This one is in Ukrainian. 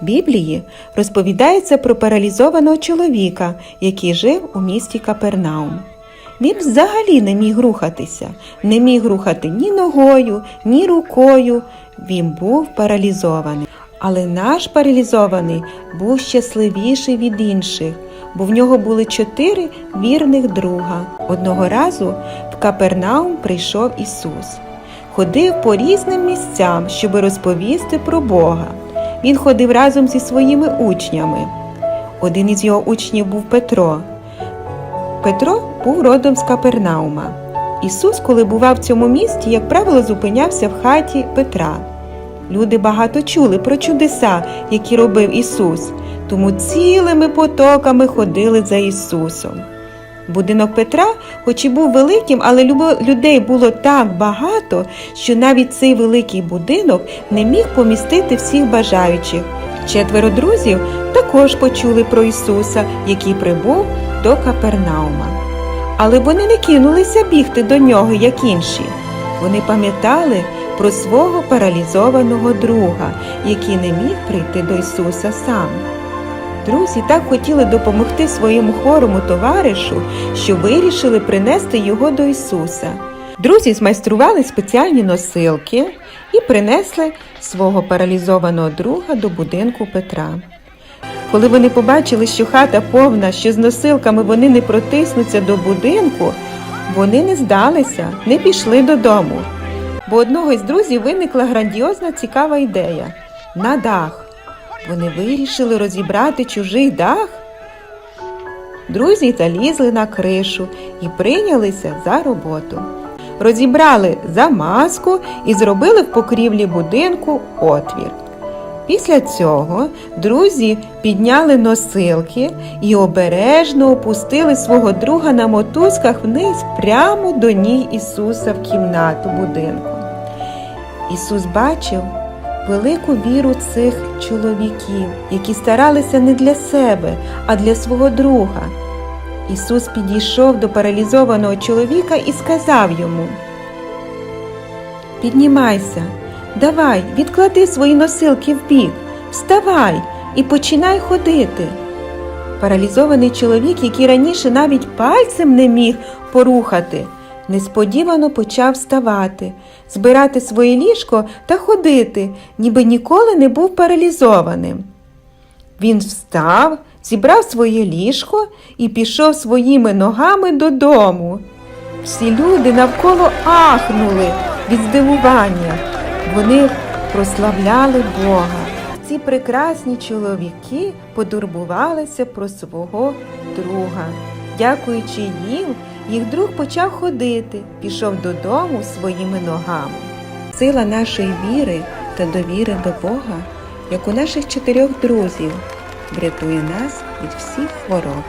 Біблії розповідається про паралізованого чоловіка, який жив у місті Капернаум. Він взагалі не міг рухатися, не міг рухати ні ногою, ні рукою. Він був паралізований. Але наш паралізований був щасливіший від інших, бо в нього були чотири вірних друга. Одного разу в Капернаум прийшов Ісус. Ходив по різним місцям, щоб розповісти про Бога. Він ходив разом зі своїми учнями. Один із його учнів був Петро. Петро був родом з Капернаума. Ісус, коли бував в цьому місті, як правило, зупинявся в хаті Петра. Люди багато чули про чудеса, які робив Ісус, тому цілими потоками ходили за Ісусом. Будинок Петра, хоч і був великим, але людей було так багато, що навіть цей великий будинок не міг помістити всіх бажаючих. Четверо друзів також почули про Ісуса, який прибув до Капернаума. Але вони не кинулися бігти до нього, як інші. Вони пам'ятали про свого паралізованого друга, який не міг прийти до Ісуса сам. Друзі так хотіли допомогти своєму хворому товаришу, що вирішили принести його до Ісуса. Друзі змайстрували спеціальні носилки і принесли свого паралізованого друга до будинку Петра. Коли вони побачили, що хата повна, що з носилками вони не протиснуться до будинку, вони не здалися, не пішли додому. Бо одного із друзів виникла грандіозна цікава ідея на дах. Вони вирішили розібрати чужий дах. Друзі залізли на кришу і прийнялися за роботу. Розібрали замазку і зробили в покрівлі будинку отвір. Після цього друзі підняли носилки і обережно опустили свого друга на мотузках вниз прямо до ніг Ісуса в кімнату будинку. Ісус бачив велику віру цих чоловіків, які старалися не для себе, а для свого друга. Ісус підійшов до паралізованого чоловіка і сказав йому: Піднімайся, давай, відклади свої носилки вбік, вставай і починай ходити. Паралізований чоловік, який раніше навіть пальцем не міг порухати, несподівано почав вставати, збирати своє ліжко та ходити, ніби ніколи не був паралізованим. Він встав, зібрав своє ліжко і пішов своїми ногами додому. Всі люди навколо ахнули від здивування. Вони прославляли Бога. Ці прекрасні чоловіки подурбувалися про свого друга. Дякуючи їм, їх друг почав ходити, пішов додому своїми ногами. Сила нашої віри та довіри до Бога, як у наших чотирьох друзів, врятує нас від всіх хвороб.